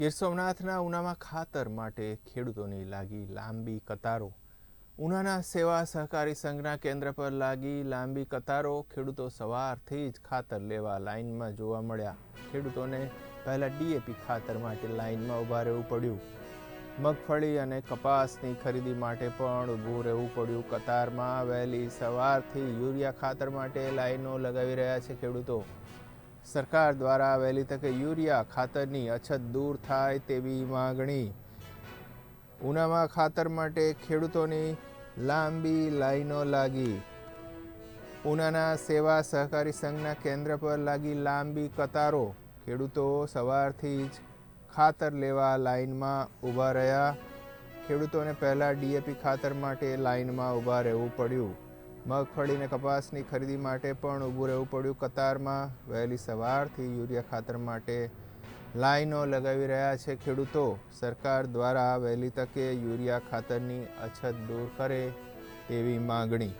ગીર સોમનાથના ઉનામાં ખાતર માટે ખેડૂતોની લાગી લાંબી કતારો. ઉનાના સેવા સહકારી સંઘના કેન્દ્ર પર લાગી લાંબી કતારો. ખેડૂતો સવારથી જ ખાતર લેવા લાઇનમાં જોવા મળ્યા. ખેડૂતોને પહેલાં ડીએપી ખાતર માટે લાઇનમાં ઊભા રહેવું પડ્યું. મગફળી અને કપાસની ખરીદી માટે પણ ઊભું રહેવું પડ્યું. કતારમાં વહેલી સવારથી યુરિયા ખાતર માટે લાઈનો લગાવી રહ્યા છે ખેડૂતો. સરકાર દ્વારા વહેલી તકે યુરિયા ખાતરની અછત દૂર થાય તેવી માગણી. ઉનામાં ખાતર માટે ખેડૂતોની લાંબી લાઈનો લાગી. ઉનાના સેવા સહકારી સંઘના કેન્દ્ર પર લાગી લાંબી કતારો. ખેડૂતો સવારથી જ ખાતર લેવા લાઈનમાં ઊભા રહ્યા. ખેડૂતોને પહેલાં ડીએપી ખાતર માટે લાઈનમાં ઊભા રહેવું પડ્યું. મગફળી અને કપાસની ખરીદી માટે પણ ઊભું રહેવું પડ્યું. કતારમાં વહેલી સવારથી યુરિયા ખાતર માટે લાઈનો લગાવી રહ્યા છે ખેડૂતો. સરકાર દ્વારા વહેલી તકે યુરિયા ખાતરની અછત દૂર કરે તેવી માગણી